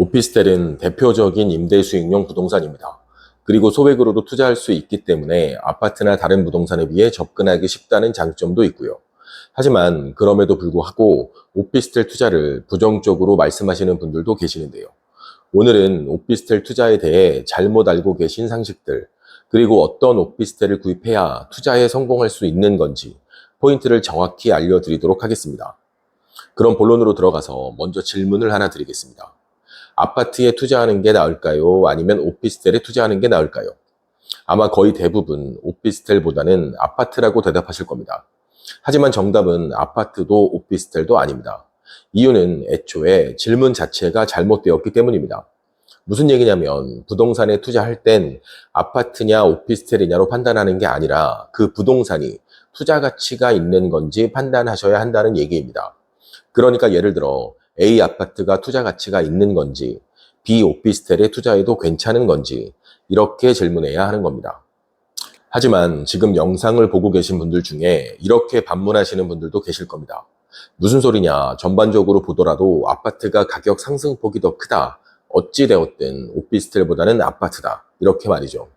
오피스텔은 대표적인 임대 수익용 부동산입니다. 그리고 소액으로도 투자할 수 있기 때문에 아파트나 다른 부동산에 비해 접근하기 쉽다는 장점도 있고요. 하지만 그럼에도 불구하고 오피스텔 투자를 부정적으로 말씀하시는 분들도 계시는데요. 오늘은 오피스텔 투자에 대해 잘못 알고 계신 상식들, 그리고 어떤 오피스텔을 구입해야 투자에 성공할 수 있는 건지 포인트를 정확히 알려드리도록 하겠습니다. 그럼 본론으로 들어가서 먼저 질문을 하나 드리겠습니다. 아파트에 투자하는 게 나을까요? 아니면 오피스텔에 투자하는 게 나을까요? 아마 거의 대부분 오피스텔보다는 아파트라고 대답하실 겁니다. 하지만 정답은 아파트도 오피스텔도 아닙니다. 이유는 애초에 질문 자체가 잘못되었기 때문입니다. 무슨 얘기냐면 부동산에 투자할 땐 아파트냐 오피스텔이냐로 판단하는 게 아니라 그 부동산이 투자 가치가 있는 건지 판단하셔야 한다는 얘기입니다. 그러니까 예를 들어 A 아파트가 투자 가치가 있는 건지 B 오피스텔에 투자해도 괜찮은 건지 이렇게 질문해야 하는 겁니다. 하지만 지금 영상을 보고 계신 분들 중에 이렇게 반문하시는 분들도 계실 겁니다. 무슨 소리냐? 전반적으로 보더라도 아파트가 가격 상승폭이 더 크다. 어찌되었든 오피스텔보다는 아파트다. 이렇게 말이죠.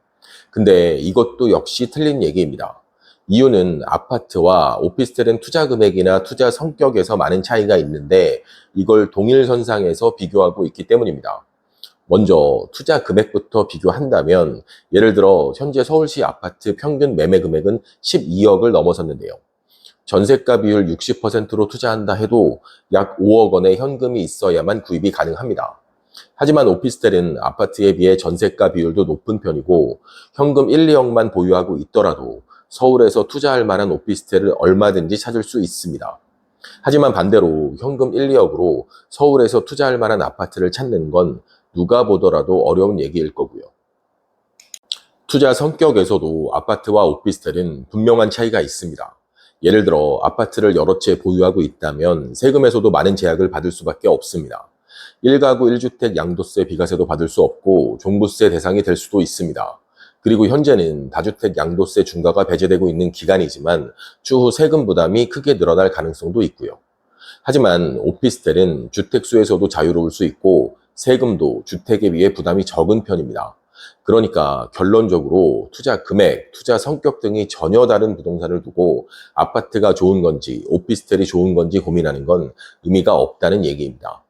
근데 이것도 역시 틀린 얘기입니다. 이유는 아파트와 오피스텔은 투자 금액이나 투자 성격에서 많은 차이가 있는데 이걸 동일 선상에서 비교하고 있기 때문입니다. 먼저 투자 금액부터 비교한다면 예를 들어 현재 서울시 아파트 평균 매매 금액은 12억을 넘어섰는데요. 전세가 비율 60%로 투자한다 해도 약 5억 원의 현금이 있어야만 구입이 가능합니다. 하지만 오피스텔은 아파트에 비해 전세가 비율도 높은 편이고 현금 1, 2억만 보유하고 있더라도 서울에서 투자할 만한 오피스텔을 얼마든지 찾을 수 있습니다. 하지만 반대로 현금 1, 2억으로 서울에서 투자할 만한 아파트를 찾는 건 누가 보더라도 어려운 얘기일 거고요. 투자 성격에서도 아파트와 오피스텔은 분명한 차이가 있습니다. 예를 들어 아파트를 여러 채 보유하고 있다면 세금에서도 많은 제약을 받을 수밖에 없습니다. 1가구 1주택 양도세 비과세도 받을 수 없고 종부세 대상이 될 수도 있습니다. 그리고 현재는 다주택 양도세 중과가 배제되고 있는 기간이지만 추후 세금 부담이 크게 늘어날 가능성도 있고요. 하지만 오피스텔은 주택수에서도 자유로울 수 있고 세금도 주택에 비해 부담이 적은 편입니다. 그러니까 결론적으로 투자 금액, 투자 성격 등이 전혀 다른 부동산을 두고 아파트가 좋은 건지 오피스텔이 좋은 건지 고민하는 건 의미가 없다는 얘기입니다.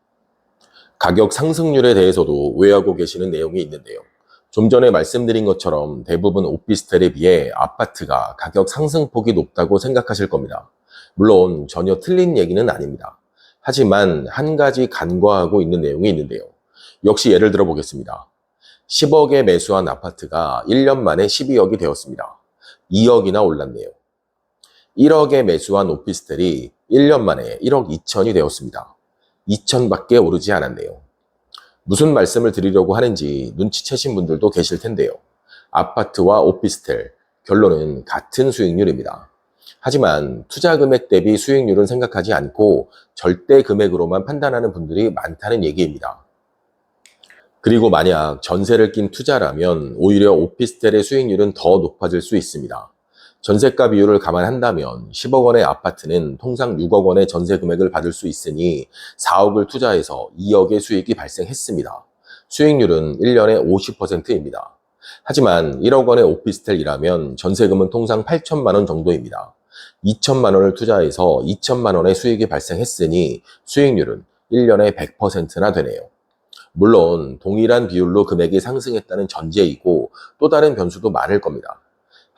가격 상승률에 대해서도 오해하고 계시는 내용이 있는데요. 좀 전에 말씀드린 것처럼 대부분 오피스텔에 비해 아파트가 가격 상승폭이 높다고 생각하실 겁니다. 물론 전혀 틀린 얘기는 아닙니다. 하지만 한 가지 간과하고 있는 내용이 있는데요. 역시 예를 들어 보겠습니다. 10억에 매수한 아파트가 1년 만에 12억이 되었습니다. 2억이나 올랐네요. 1억에 매수한 오피스텔이 1년 만에 1억 2천이 되었습니다. 2천밖에 오르지 않았네요. 무슨 말씀을 드리려고 하는지 눈치채신 분들도 계실 텐데요. 아파트와 오피스텔, 결론은 같은 수익률입니다. 하지만 투자 금액 대비 수익률은 생각하지 않고 절대 금액으로만 판단하는 분들이 많다는 얘기입니다. 그리고 만약 전세를 낀 투자라면 오히려 오피스텔의 수익률은 더 높아질 수 있습니다. 전세가 비율을 감안한다면 10억 원의 아파트는 통상 6억 원의 전세 금액을 받을 수 있으니 4억을 투자해서 2억의 수익이 발생했습니다. 수익률은 1년에 50%입니다. 하지만 1억 원의 오피스텔이라면 전세금은 통상 8천만 원 정도입니다. 2천만 원을 투자해서 2천만 원의 수익이 발생했으니 수익률은 1년에 100%나 되네요. 물론 동일한 비율로 금액이 상승했다는 전제이고 또 다른 변수도 많을 겁니다.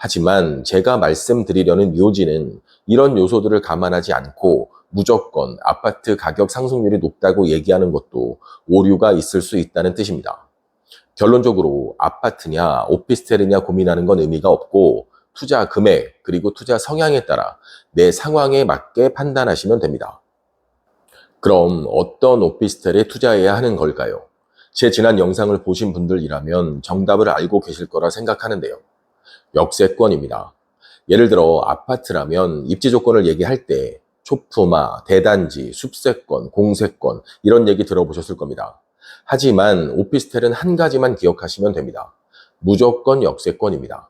하지만 제가 말씀드리려는 요지는 이런 요소들을 감안하지 않고 무조건 아파트 가격 상승률이 높다고 얘기하는 것도 오류가 있을 수 있다는 뜻입니다. 결론적으로 아파트냐 오피스텔이냐 고민하는 건 의미가 없고 투자 금액 그리고 투자 성향에 따라 내 상황에 맞게 판단하시면 됩니다. 그럼 어떤 오피스텔에 투자해야 하는 걸까요? 제 지난 영상을 보신 분들이라면 정답을 알고 계실 거라 생각하는데요. 역세권입니다. 예를 들어 아파트라면 입지 조건을 얘기할 때 초품화, 대단지, 숲세권, 공세권 이런 얘기 들어보셨을 겁니다. 하지만 오피스텔은 한 가지만 기억하시면 됩니다. 무조건 역세권입니다.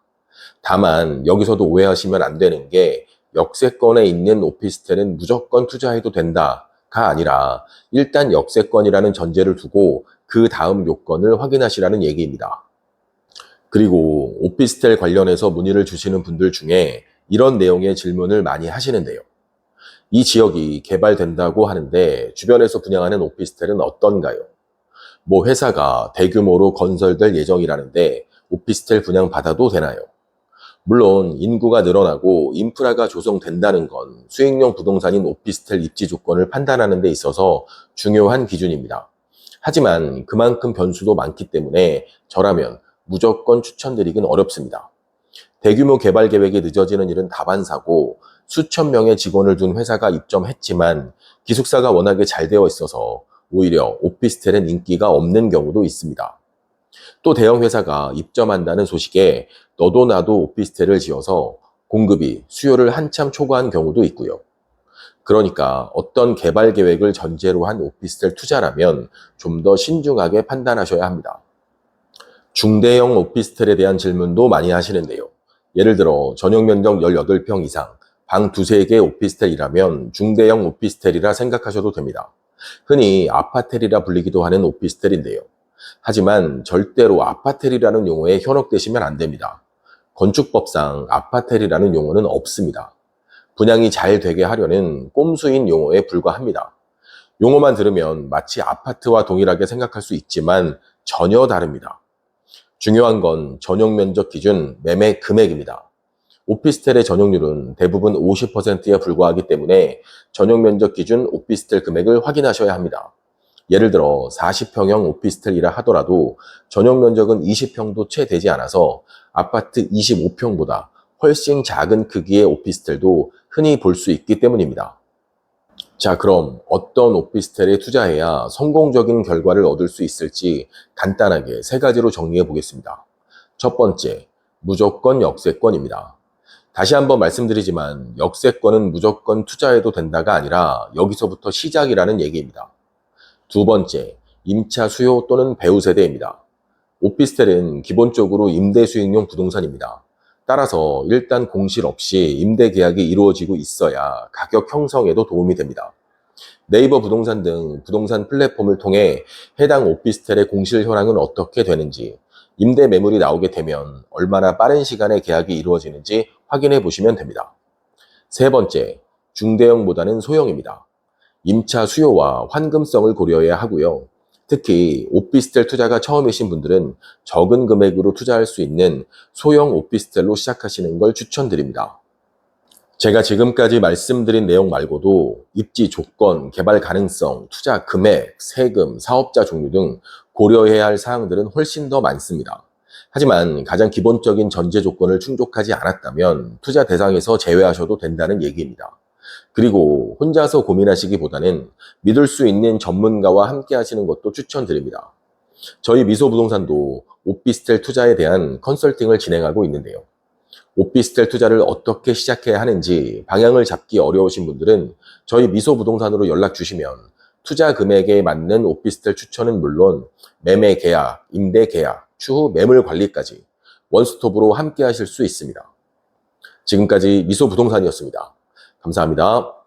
다만 여기서도 오해하시면 안 되는 게 역세권에 있는 오피스텔은 무조건 투자해도 된다. 아니라 일단 역세권이라는 전제를 두고 그 다음 요건을 확인하시라는 얘기입니다. 그리고 오피스텔 관련해서 문의를 주시는 분들 중에 이런 내용의 질문을 많이 하시는데요. 이 지역이 개발된다고 하는데 주변에서 분양하는 오피스텔은 어떤가요? 뭐 회사가 대규모로 건설될 예정이라는데 오피스텔 분양 받아도 되나요? 물론 인구가 늘어나고 인프라가 조성된다는 건 수익용 부동산인 오피스텔 입지 조건을 판단하는 데 있어서 중요한 기준입니다. 하지만 그만큼 변수도 많기 때문에 저라면 무조건 추천드리긴 어렵습니다. 대규모 개발 계획이 늦어지는 일은 다반사고 수천 명의 직원을 둔 회사가 입점했지만 기숙사가 워낙에 잘 되어 있어서 오히려 오피스텔은 인기가 없는 경우도 있습니다. 또 대형 회사가 입점한다는 소식에 너도 나도 오피스텔을 지어서 공급이 수요를 한참 초과한 경우도 있고요. 그러니까 어떤 개발 계획을 전제로 한 오피스텔 투자라면 좀 더 신중하게 판단하셔야 합니다. 중대형 오피스텔에 대한 질문도 많이 하시는데요. 예를 들어 전용 면적 18평 이상, 방 두세 개 오피스텔이라면 중대형 오피스텔이라 생각하셔도 됩니다. 흔히 아파텔이라 불리기도 하는 오피스텔인데요. 하지만 절대로 아파텔이라는 용어에 현혹되시면 안 됩니다. 건축법상 아파텔이라는 용어는 없습니다. 분양이 잘 되게 하려는 꼼수인 용어에 불과합니다. 용어만 들으면 마치 아파트와 동일하게 생각할 수 있지만 전혀 다릅니다. 중요한 건 전용 면적 기준 매매 금액입니다. 오피스텔의 전용률은 대부분 50%에 불과하기 때문에 전용 면적 기준 오피스텔 금액을 확인하셔야 합니다. 예를 들어 40평형 오피스텔이라 하더라도 전용 면적은 20평도 채 되지 않아서 아파트 25평보다 훨씬 작은 크기의 오피스텔도 흔히 볼 수 있기 때문입니다. 자, 그럼 어떤 오피스텔에 투자해야 성공적인 결과를 얻을 수 있을지 간단하게 세 가지로 정리해 보겠습니다. 첫 번째, 무조건 역세권입니다. 다시 한번 말씀드리지만 역세권은 무조건 투자해도 된다가 아니라 여기서부터 시작이라는 얘기입니다. 두 번째, 임차 수요 또는 배우 세대입니다. 오피스텔은 기본적으로 임대 수익용 부동산입니다. 따라서 일단 공실 없이 임대 계약이 이루어지고 있어야 가격 형성에도 도움이 됩니다. 네이버 부동산 등 부동산 플랫폼을 통해 해당 오피스텔의 공실 현황은 어떻게 되는지, 임대 매물이 나오게 되면 얼마나 빠른 시간에 계약이 이루어지는지 확인해 보시면 됩니다. 세 번째, 중대형보다는 소형입니다. 임차 수요와 환금성을 고려해야 하고요. 특히 오피스텔 투자가 처음이신 분들은 적은 금액으로 투자할 수 있는 소형 오피스텔로 시작하시는 걸 추천드립니다. 제가 지금까지 말씀드린 내용 말고도 입지 조건, 개발 가능성, 투자 금액, 세금, 사업자 종류 등 고려해야 할 사항들은 훨씬 더 많습니다. 하지만 가장 기본적인 전제 조건을 충족하지 않았다면 투자 대상에서 제외하셔도 된다는 얘기입니다. 그리고 혼자서 고민하시기보다는 믿을 수 있는 전문가와 함께 하시는 것도 추천드립니다. 저희 미소 부동산도 오피스텔 투자에 대한 컨설팅을 진행하고 있는데요. 오피스텔 투자를 어떻게 시작해야 하는지 방향을 잡기 어려우신 분들은 저희 미소 부동산으로 연락 주시면 투자 금액에 맞는 오피스텔 추천은 물론 매매 계약, 임대 계약, 추후 매물 관리까지 원스톱으로 함께 하실 수 있습니다. 지금까지 미소 부동산이었습니다. 감사합니다.